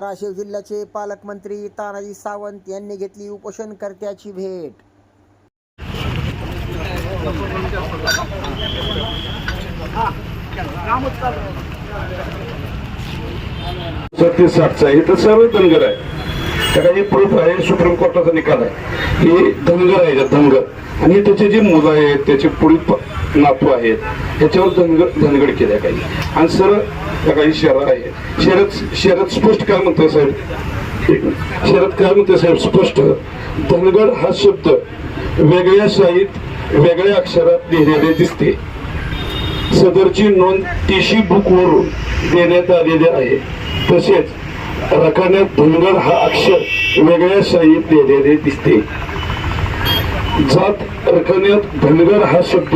धाराशिव जिल्ह्याचे पालकमंत्री तानाजी सावंत यांनी घेतली उपोषणकर्त्याची भेट. छत्तीस साठचा आहे तर सर्व धनगर आहे. त्याला हे प्रूफ आहे सुप्रीम कोर्टाचा निकाल आहे. हे धनगर आहे धनगर. आणि त्याचे जे मुलं आहेत त्याचे पुढील नातू आहेत याच्यावर धनगर धनगड केल्या काही आणि सर त्या काही शहर आहे. शरद शरद स्पष्ट काय म्हणतोय साहेब? शरद काय म्हणतोय साहेब? स्पष्ट. धनगड हा शब्द वेगळ्या शाहीत वेगळ्या अक्षरात लिहिलेले दिसते. सदरची नोंद टीशी बुक वरून देण्यात आलेली आहे. तसेच रकान्यात धनगड हा अक्षर वेगळ्या शाहीत लिहिलेले दिसते. जात रखण्यात धनगर हा शब्द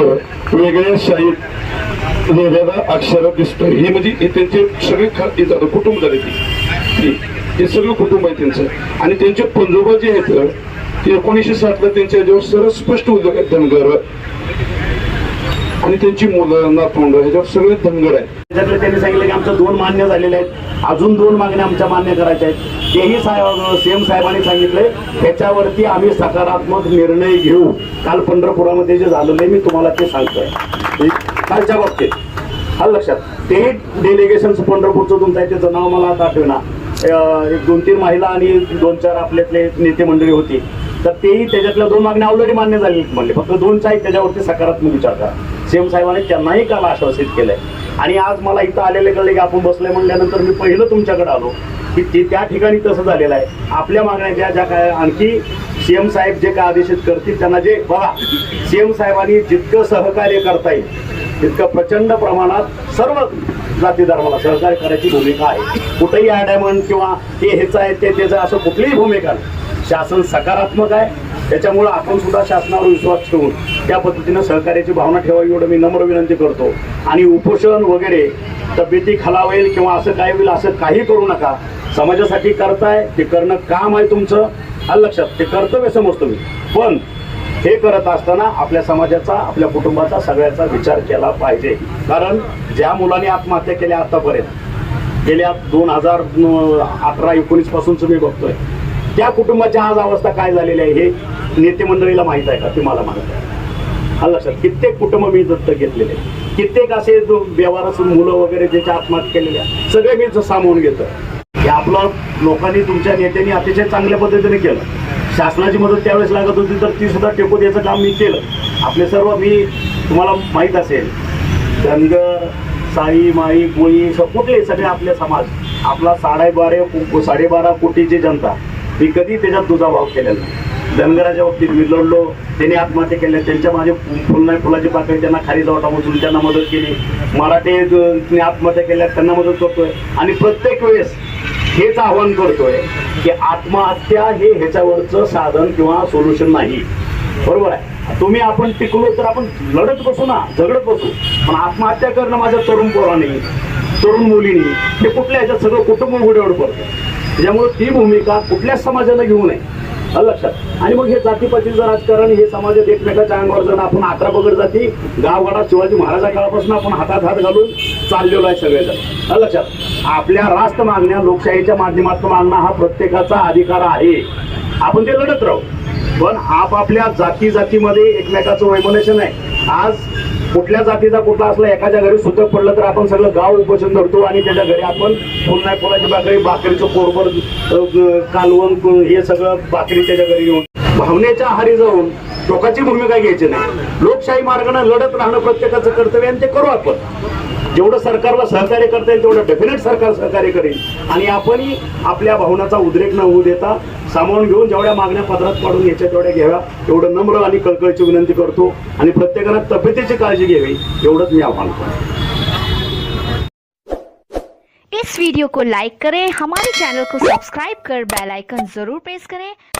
वेगळ्या शाहीत लिहिलेला अक्षर दिसतो हे म्हणजे हे त्यांचे सगळे खा- झालं कुटुंब झाले ती. हे सगळं कुटुंब आहे त्यांचं. आणि त्यांचे पंजोबा जे आहेत ते एकोणीसशे साठला त्यांच्या याच्यावर सरळ स्पष्ट उद्योग आहेत धनगर. आणि त्यांची मुलं नातवंड ह्याच्यावर सगळे धनगड आहेत. त्याच्याकडे त्यांनी सांगितलं की आमचं दोन मान्य झालेले आहेत. अजून दोन मागण्या आमच्या मान्य करायच्या आहेत. तेही साहेब सीएम साहेबांनी सांगितलंय त्याच्यावरती आम्ही सकारात्मक निर्णय घेऊ. काल पंढरपुरामध्ये जे झालेलं आहे मी तुम्हाला ते सांगतोय. कालच्या बाबतीत. हा लक्षात. तेही डेलिगेशन पंढरपूरचं तुमचं आहे त्याचं नाव मला आता आठवेना. एक दोन तीन महिला आणि दोन चार आपल्यातले नेते मंडळी होती. तर तेही त्याच्यातल्या दोन मागण्या ऑलरेडी मान्य झाली म्हणले. फक्त दोन आहेत त्याच्यावरती सकारात्मक विचार करा. सीएम साहेबांनी त्यांनाही काल आश्वासित केलंय. आणि आज मला इथं आलेले कळले की आपण बसले म्हणल्यानंतर मी पहिलं तुमच्याकडे आलो की ते त्या ठिकाणी तसं झालेलं आहे. आपल्या मागण्या ज्या ज्या काय आणखी सीएम साहेब जे काय आदेशित करतील त्यांना जे बघा सीएम साहेबांनी जितकं सहकार्य करता येईल तितकं प्रचंड प्रमाणात सर्व जाती धर्माला सहकार्य करायची भूमिका आहे. कुठेही ॲडॅमन किंवा हे ह्याचं आहे ते त्याचं असं कुठलीही भूमिका नाही. शासन सकारात्मक आहे. त्याच्यामुळं आपण सुद्धा शासनावर विश्वास ठेवून त्या पद्धतीनं सहकार्याची भावना ठेवावी एवढं मी नम्र विनंती करतो. आणि उपोषण वगैरे तब्येती खालावेल किंवा असं काय होईल असं काही करू नका. समाजासाठी करताय ते करणं काम आहे तुमचं. हा लक्षात. ते कर्तव्य समजतो मी. पण हे करत असताना आपल्या समाजाचा आपल्या कुटुंबाचा सगळ्याचा विचार केला पाहिजे. कारण ज्या मुलांनी आत्महत्या केल्या आतापर्यंत गेल्या दोन हजार अठरा एकोणीस पासूनच मी बघतोय त्या कुटुंबाची आज अवस्था काय झालेली आहे हे नेते मंडळीला माहीत आहे का? ते मला माहीत आहे. हा लक्षात. कित्येक कुटुंब मी दत्तक घेतलेले कित्येक असे जो व्यवहार मुलं वगैरे ज्याच्या आत्महत्या केलेल्या सगळे मी सामावून घेतो हे आपलं लोकांनी तुमच्या नेत्यांनी अतिशय चांगल्या पद्धतीने केलं. शासनाची मदत त्यावेळेस लागत होती तर ती सुद्धा टेकू द्यायचं काम मी केलं. आपले सर्व मी तुम्हाला माहीत असेल धनगर साई माई गोळी स- कुठले सगळे आपले समाज आपला साडेबारे साडेबारा कोटीची जनता मी कधी त्याच्यात दुजाभाव केलेला नाही. धनगराच्या बाबतीत मी लढलो त्यांनी आत्महत्या केल्या त्यांच्या माझे फुल नाही फुलाची पाकळी त्यांना खाली जावटा बसून त्यांना मदत केली. मराठे आत्महत्या केल्या त्यांना मदत करतोय. आणि प्रत्येक वेळेस हेच आव्हान करतोय की आत्महत्या हे ह्याच्यावरचं साधन किंवा सोल्युशन नाही. बरोबर आहे? तुम्ही आपण टिकलो तर आपण लढत बसू ना झगडत बसू. पण आत्महत्या करणं माझ्या तरुण पोरांनी तरुण मुलींनी हे कुठल्या ह्याच्यात सगळं कुटुंब उघड्यावर पडतं त्याच्यामुळे ती भूमिका कुठल्याच समाजानं घेऊ नये. लक्षात. आणि मग हे जातीपातीचं राजकारण हे समाजात एकमेकाच्या अंगावर जाणं आपण अकरा बगड जाती गावगाडात शिवाजी महाराजा काळापासून आपण हातात हात घालून चाललेलो आहे सगळेजण. लक्षात. आपल्या राष्ट्र मागण्या लोकशाहीच्या माध्यमातून मागणं हा प्रत्येकाचा अधिकार आहे. आपण ते लढत राहू. पण आपापल्या जाती जातीमध्ये एकमेकाचं वैमनशन आहे आज कुठल्या जातीचा कुठला असला एखाद्या घरी सुतक पडलं तर आपण सगळं गाव उपोषण धरतो आणि त्याच्या घरी आपण पुन्हा फुलाची भाकरी भाकरीचं कोरभर कालवण हे सगळं भाकरी त्याच्या घरी येऊन. भावनेच्या आहारी जाऊन टोकाची भूमिका घ्यायची नाही. लोकशाही मार्गाने लढत राहणं प्रत्येकाचं कर्तव्य आणि ते करू आपण. जेवढं सरकारला सहकार्य करता येईल तेवढं डेफिनेट सरकार सहकार्य करेल. आणि आपणही आपल्या भावनाचा उद्रेक न होऊ देता सामावून घेऊन जेवढ्या मागण्या पदरात पाडून याच्या तेवढ्या घ्याव्या एवढं नम्र आणि कळकळीची विनंती करतो आणि प्रत्येकानं तब्येतीची काळजी घ्यावी एवढंच मी आव्हान करतो. इस वीडियो को लाइक करें हमारे चैनल को सब्सक्राइब कर बेल आइकन जरूर प्रेस करें।